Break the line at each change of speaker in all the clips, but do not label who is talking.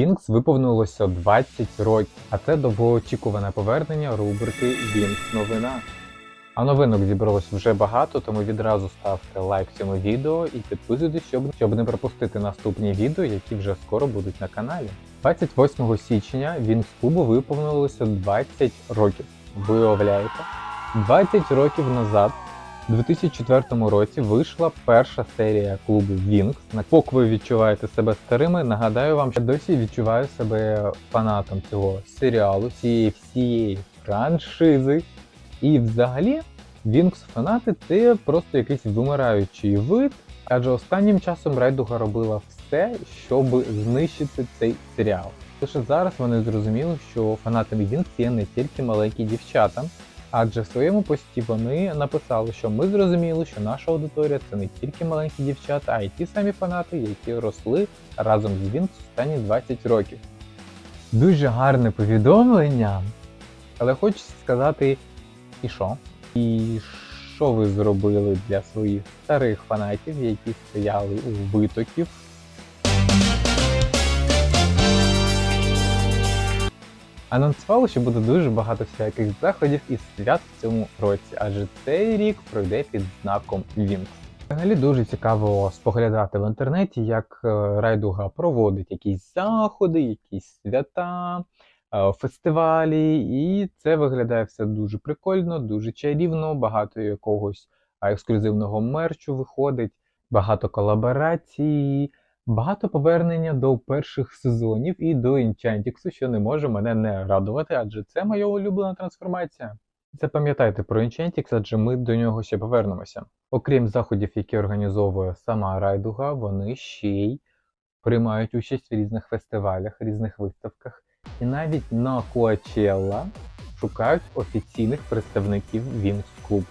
Вінкс виповнилося 20 років, а це довгоочікуване повернення рубрики Вінкс новина. А новинок зібралось вже багато, тому відразу ставте лайк цьому відео і підписуйтесь, щоб, щоб не пропустити наступні відео, які вже скоро будуть на каналі. 28 січня Вінкс клубу виповнилося 20 років. Ви уявляєте? 20 років назад, у 2004 році, вийшла перша серія клубу Вінкс. Поки ви відчуваєте себе старими, нагадаю вам, що досі відчуваю себе фанатом цього серіалу, цієї всієї франшизи. І взагалі, Вінкс фанати це просто якийсь вимираючий вид, адже останнім часом Райдуга робила все, щоб знищити цей серіал. Лише зараз вони зрозуміли, що фанатами Вінкс є не тільки маленькі дівчата, адже в своєму пості вони написали, що ми зрозуміли, що наша аудиторія це не тільки маленькі дівчата, а й ті самі фанати, які росли разом з Вінкс останні 20 років. Дуже гарне повідомлення, але хочеться сказати, і що? І що ви зробили для своїх старих фанатів, які стояли у витоків? Анонсували, що буде дуже багато всяких заходів і свят в цьому році, адже цей рік пройде під знаком Вінкс. Взагалі дуже цікаво споглядати в інтернеті, як е, Райдуга проводить якісь заходи, якісь свята, е, фестивалі, і це виглядає все дуже прикольно, дуже чарівно, багато якогось ексклюзивного мерчу виходить, багато колаборацій, багато повернення до перших сезонів і до Enchantix, що не може мене не радувати, адже це моя улюблена трансформація. Запам'ятайте про Enchantix, адже ми до нього ще повернемося. Окрім заходів, які організовує сама Райдуга, вони ще й приймають участь в різних фестивалях, різних виставках. І навіть на Coachella шукають офіційних представників Wings Club.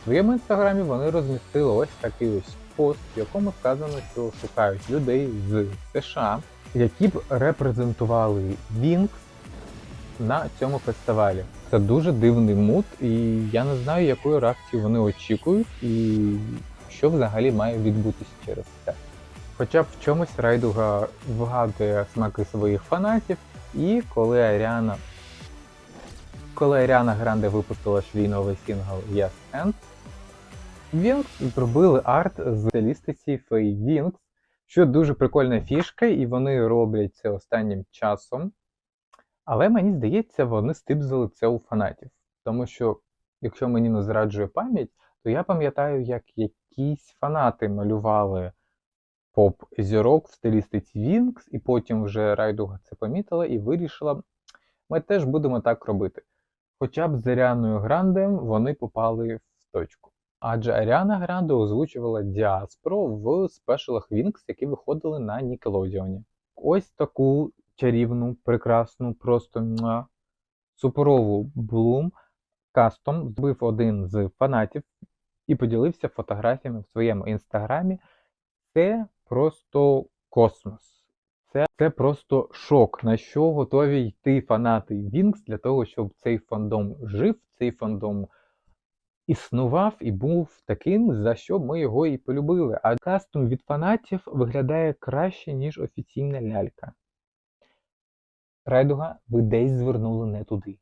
В своєму інстаграмі вони розмістили ось такий ось пост, в якому сказано, що шукають людей з США, які б репрезентували Wings на цьому фестивалі. Це дуже дивний мут, і я не знаю, якої реакції вони очікують, і що взагалі має відбутися через це. Хоча б в чомусь Райдуга вгадує смаки своїх фанатів, і коли Аріана коли Аріана Гранде випустила свій новий сингл Yes and, Вінкс зробили арт з стилістиці Фей Вінкс, що дуже прикольна фішка, і вони роблять це останнім часом. Але мені здається, вони стибзили це у фанатів. Тому що, якщо мені не зраджує пам'ять, то я пам'ятаю, як якісь фанати малювали поп-зірок в стилістиці Вінкс, і потім вже Райдуга це помітила і вирішила, ми теж будемо так робити. Хоча б з Аріаною Грандем вони попали в точку. Адже Аріана Гранде озвучувала Діаспро в спешалах Вінкс, які виходили на Нікелодіоні. Ось таку чарівну, прекрасну, просто суперову Блум кастом збив один з фанатів і поділився фотографіями в своєму інстаграмі. Це просто космос. Це, це просто шок, на що готові йти фанати Вінкс для того, щоб цей фандом жив, цей фандом існував і був таким, за що ми його і полюбили. А кастом від фанатів виглядає краще, ніж офіційна лялька. Райдуга, ви десь звернули не туди.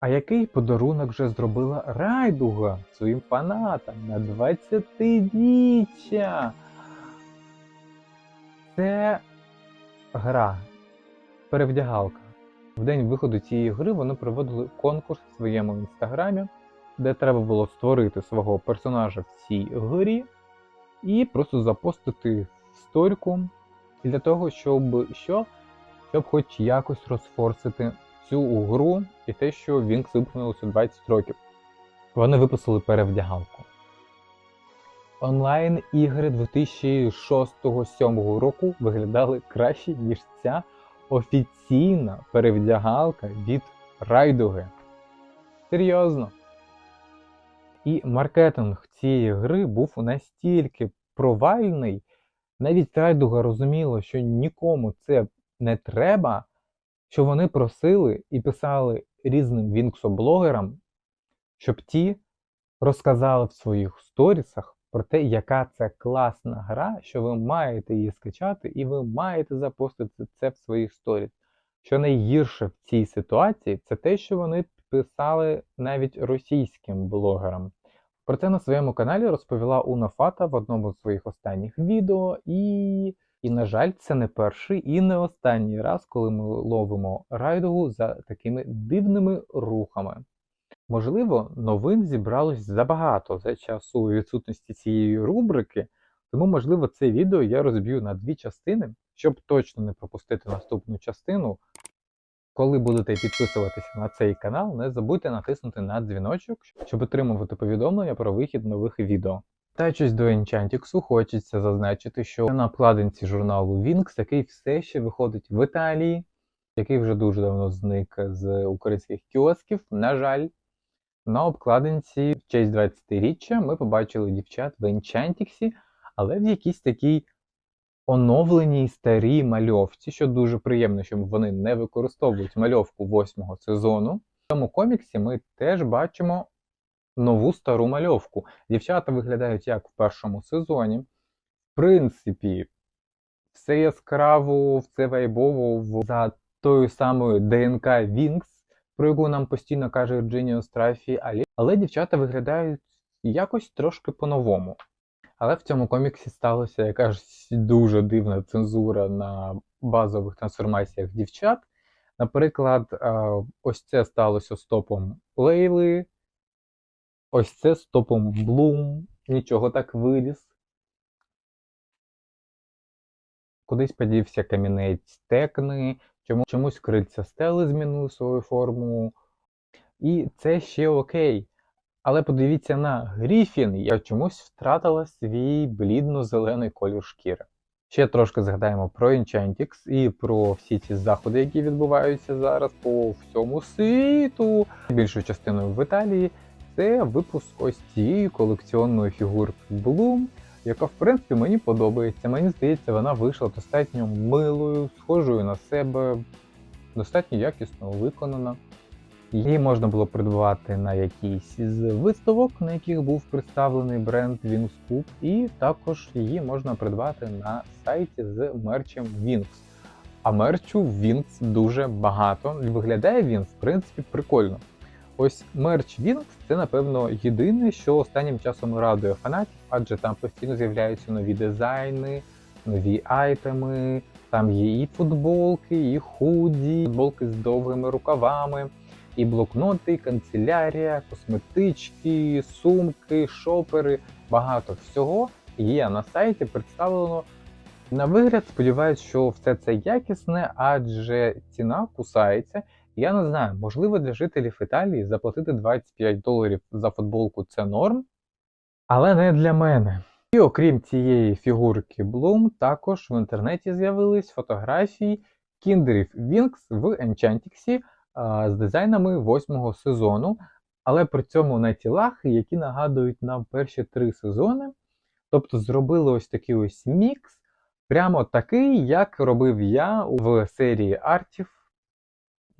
А який подарунок вже зробила Райдуга своїм фанатам на 20-річчя? Це гра, перевдягалка. В день виходу цієї гри вони проводили конкурс в своєму інстаграмі, де треба було створити свого персонажа в цій грі і просто запостити сторіку для того, щоб що? Щоб хоч якось розфорсити цю гру і те, що Вінкс виповнилося 20 років. Вони випустили перевдягалку. Онлайн ігри 2006-2007 року виглядали краще, ніж ця офіційна перевдягалка від Райдуги. Серйозно. І маркетинг цієї гри був настільки провальний, навіть Райдуга розуміла, що нікому це не треба, що вони просили і писали різним вінксоблогерам, щоб ті розказали в своїх сторісах про те, яка це класна гра, що ви маєте її скачати, і ви маєте запостити це в своїх сторіс. Що найгірше в цій ситуації, це те, що вони писали навіть російським блогерам. Про це на своєму каналі розповіла Уна Фата в одному з своїх останніх відео, і, і на жаль, це не перший і не останній раз, коли ми ловимо райдугу за такими дивними рухами. Можливо, новин зібралось забагато за часу відсутності цієї рубрики, тому, можливо, це відео я розб'ю на дві частини, щоб точно не пропустити наступну частину. Коли будете підписуватися на цей канал, не забудьте натиснути на дзвіночок, щоб отримувати повідомлення про вихід нових відео. Вертаючись до Enchantix, хочеться зазначити, що на обкладинці журналу Wings, який все ще виходить в Італії, який вже дуже давно зник з українських кіосків, на жаль, на обкладинці в честь 20-річчя ми побачили дівчат в Enchantix, але в якійсь такій оновленій старій мальовці, що дуже приємно, що вони не використовують мальовку восьмого сезону. В цьому коміксі ми теж бачимо нову стару мальовку. Дівчата виглядають як в першому сезоні. В принципі, все яскраво, все вайбово за тою самою ДНК Вінкс, про яку нам постійно каже Джиніо Страфі, але, але дівчата виглядають якось трошки по-новому. Але в цьому коміксі сталося якась дуже дивна цензура на базових трансформаціях дівчат. Наприклад, е, ось це сталося з топом Лейли, ось це з топом Блум, нічого так виліз. Кудись подівся камінець Текни, чому, чомусь крильця стели змінили свою форму. І це ще окей. Але подивіться на Гріфін, я чомусь втратила свій блідно-зелений колір шкіри. Ще трошки згадаємо про Enchantix і про всі ці заходи, які відбуваються зараз по всьому світу. Більшою частиною в Італії це випуск ось цієї колекціонної фігурки Bloom, яка в принципі мені подобається. Мені здається, вона вийшла достатньо милою, схожою на себе, достатньо якісно виконана. Її можна було придбати на якійсь з виставок, на яких був представлений бренд Wings Coop, і також її можна придбати на сайті з мерчем Wings. А мерчу Wings дуже багато. І Виглядає він, в принципі, прикольно. Ось мерч Wings це, напевно, єдине, що останнім часом радує фанатів, адже там постійно з'являються нові дизайни, нові айтеми. Там є і футболки, і худі, футболки з довгими рукавами і блокноти, канцелярія, косметички, сумки, шопери, багато всього є на сайті представлено. На вигляд, сподіваюсь, що все це якісне, адже ціна кусається. Я не знаю, можливо, для жителів Італії заплатити 25 доларів за футболку це норм, але не для мене. І окрім цієї фігурки Bloom, також в інтернеті з'явились фотографії кіндерів Wings в а, з дизайнами восьмого сезону, але при цьому на тілах, які нагадують нам перші три сезони. Тобто зробили ось такий ось мікс, прямо такий, як робив я в серії артів.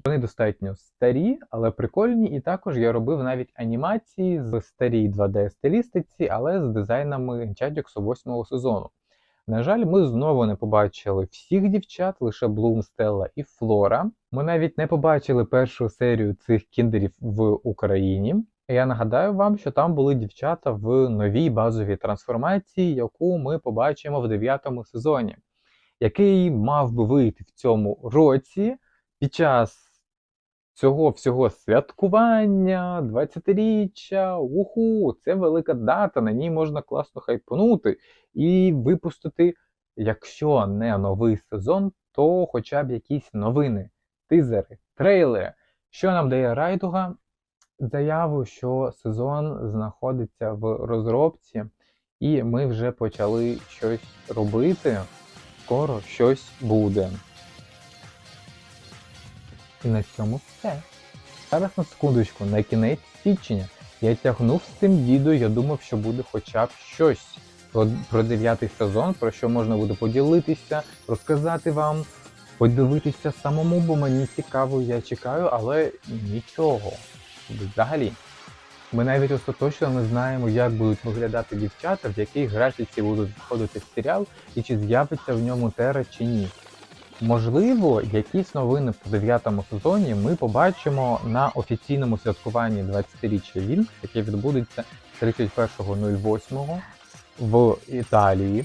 Вони достатньо старі, але прикольні. І також я робив навіть анімації з старій 2D-стилістиці, але з дизайнами Enchantix 8 сезону. На жаль, ми знову не побачили всіх дівчат, лише Блум, Стелла і Флора. Ми навіть не побачили першу серію цих кіндерів в Україні. Я нагадаю вам, що там були дівчата в новій базовій трансформації, яку ми побачимо в дев'ятому сезоні, який мав би вийти в цьому році під час цього всього святкування, 20-річчя, уху, це велика дата, на ній можна класно хайпанути і випустити, якщо не новий сезон, то хоча б якісь новини, тизери, трейлери. Що нам дає Райдуга? Заяву, що сезон знаходиться в розробці, і ми вже почали щось робити. Скоро щось буде. І на цьому все. Зараз на секундочку, на кінець січня я тягнув з цим відео, я думав, що буде хоча б щось про, дев'ятий сезон, про що можна буде поділитися, розказати вам, подивитися самому, бо мені цікаво, я чекаю, але нічого. Взагалі. Ми навіть остаточно не знаємо, як будуть виглядати дівчата, в якій графіці будуть входити в серіал, і чи з'явиться в ньому Тера чи ні. Можливо, якісь новини по дев'ятому сезоні ми побачимо на офіційному святкуванні 20-річчя Вінкс, яке відбудеться 31.08 в Італії.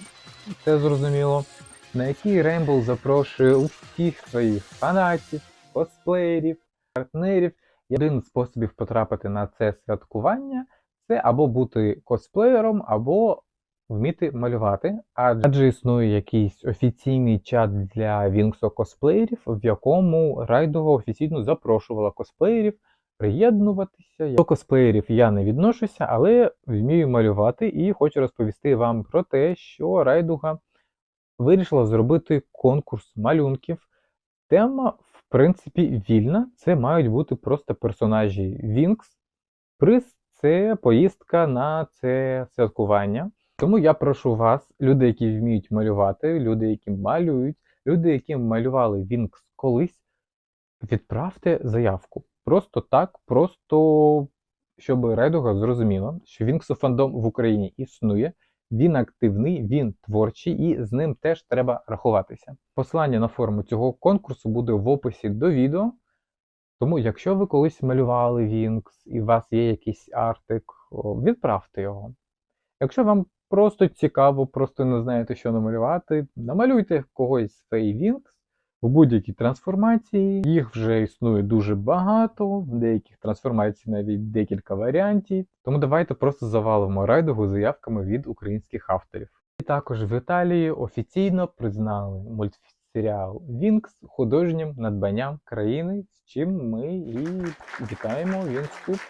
Це зрозуміло. На який Рембл запрошує усіх своїх фанатів, косплеєрів, партнерів. І Один з способів потрапити на це святкування це або бути косплеєром, або вміти малювати. Адже існує якийсь офіційний чат для Вінксо косплеєрів, в якому Райдова офіційно запрошувала косплеєрів приєднуватися. До косплеєрів я не відношуся, але вмію малювати і хочу розповісти вам про те, що Райдуга вирішила зробити конкурс малюнків. Тема, в принципі, вільна. Це мають бути просто персонажі Вінкс. Приз це поїздка на це святкування. Тому я прошу вас, люди, які вміють малювати, люди, які малюють, люди, які малювали Вінкс колись, відправте заявку. Просто так, просто щоб Райдуга зрозуміла, що Вінксу фандом в Україні існує, він активний, він творчий і з ним теж треба рахуватися. Посилання на форму цього конкурсу буде в описі до відео. Тому, якщо ви колись малювали Вінкс і у вас є якийсь артик, відправте його. Якщо вам просто цікаво, просто не знаєте, що намалювати, намалюйте когось з Фейвінкс в будь-якій трансформації. Їх вже існує дуже багато, в деяких трансформацій навіть декілька варіантів. Тому давайте просто завалимо райдугу заявками від українських авторів. І також в Італії офіційно признали мультсеріал Вінкс художнім надбанням країни, з чим ми і вітаємо Вінкс.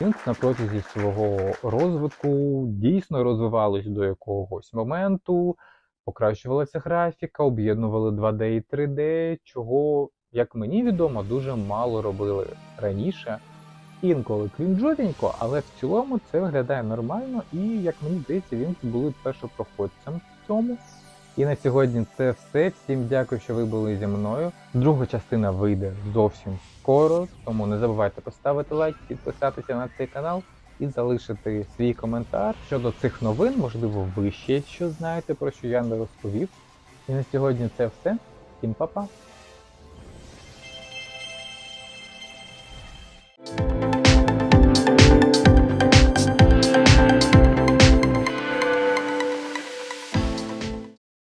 Вінкс на протязі свого розвитку дійсно розвивалось до якогось моменту, покращувалася графіка, об'єднували 2D і 3D, чого, як мені відомо, дуже мало робили раніше. Інколи крінжовенько, але в цілому це виглядає нормально, і як мені здається, Вінкс були першопроходцем в цьому. І на сьогодні це все. Всім дякую, що ви були зі мною. Друга частина вийде зовсім скоро, тому не забувайте поставити лайк, підписатися на цей канал і залишити свій коментар щодо цих новин. Можливо, ви ще що знаєте, про що я не розповів. І на сьогодні це все. Всім па-па!